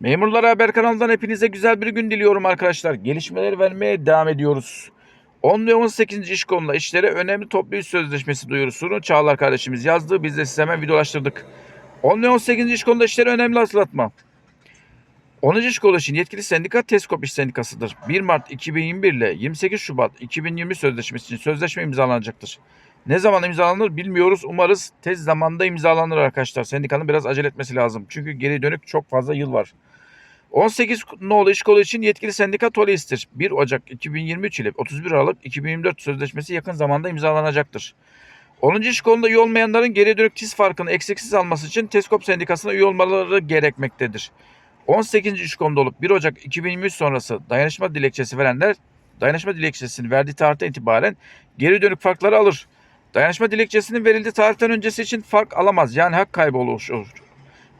Memurlar Haber kanalından hepinize güzel bir gün diliyorum arkadaşlar. Gelişmeler vermeye devam ediyoruz. 10 ve 18. iş konuda işlere önemli toplu iş sözleşmesi duyurusunu Çağlar kardeşimiz yazdı. Biz de size hemen videolaştırdık. 10 ve 18. iş konuda işlere önemli hatırlatma. 10. iş kolu için yetkili sendika TESKOP İş Sendikası'dır. 1 Mart 2021 ile 28 Şubat 2020 sözleşmesi için sözleşme imzalanacaktır. Ne zaman imzalanır bilmiyoruz. Umarız tez zamanda imzalanır arkadaşlar. Sendikanın biraz acele etmesi lazım. Çünkü geri dönük çok fazla yıl var. 18 nolu iş kolu için yetkili sendika TOLİS'tir. 1 Ocak 2023 ile 31 Aralık 2024 sözleşmesi yakın zamanda imzalanacaktır. 10. iş kolunda üye olmayanların geri dönük tiz farkını eksiksiz alması için TESKOP sendikasına üye olmaları gerekmektedir. 18. iş konuda olup 1 Ocak 2023 sonrası dayanışma dilekçesi verenler dayanışma dilekçesini verdiği tarihten itibaren geri dönük farkları alır. Dayanışma dilekçesinin verildiği tarihten öncesi için fark alamaz. Yani hak kaybı olur.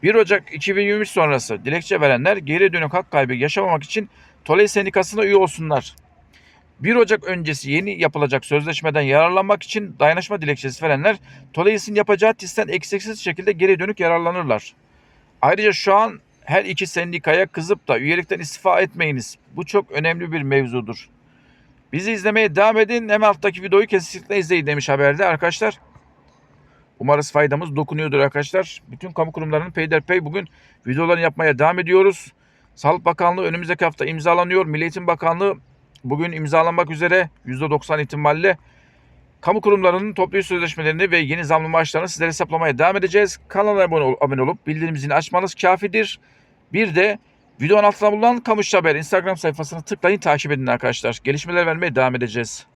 1 Ocak 2023 sonrası dilekçe verenler geri dönük hak kaybı yaşamamak için TOLEY sendikasına üye olsunlar. 1 Ocak öncesi yeni yapılacak sözleşmeden yararlanmak için dayanışma dilekçesi verenler TOLEY'sin yapacağı TİS'ten eksiksiz şekilde geri dönük yararlanırlar. Ayrıca şu an her iki sendikaya kızıp da üyelikten istifa etmeyiniz. Bu çok önemli bir mevzudur. Bizi izlemeye devam edin. Hemen alttaki videoyu kesinlikle izleyin demiş haberde arkadaşlar. Umarız faydamız dokunuyordur arkadaşlar. Bütün kamu kurumlarının peyderpey bugün videolarını yapmaya devam ediyoruz. Sağlık Bakanlığı önümüzdeki hafta imzalanıyor. Milli Eğitim Bakanlığı bugün imzalanmak üzere %90 ihtimalle kamu kurumlarının toplu sözleşmelerini ve yeni zamlı maaşlarını sizlere hesaplamaya devam edeceğiz. Kanala abone olup bildirim zilini açmanız kafidir. Bir de videonun altında bulunan Kamu İşi Haber Instagram sayfasını tıklayın takip edin arkadaşlar. Gelişmeler vermeye devam edeceğiz.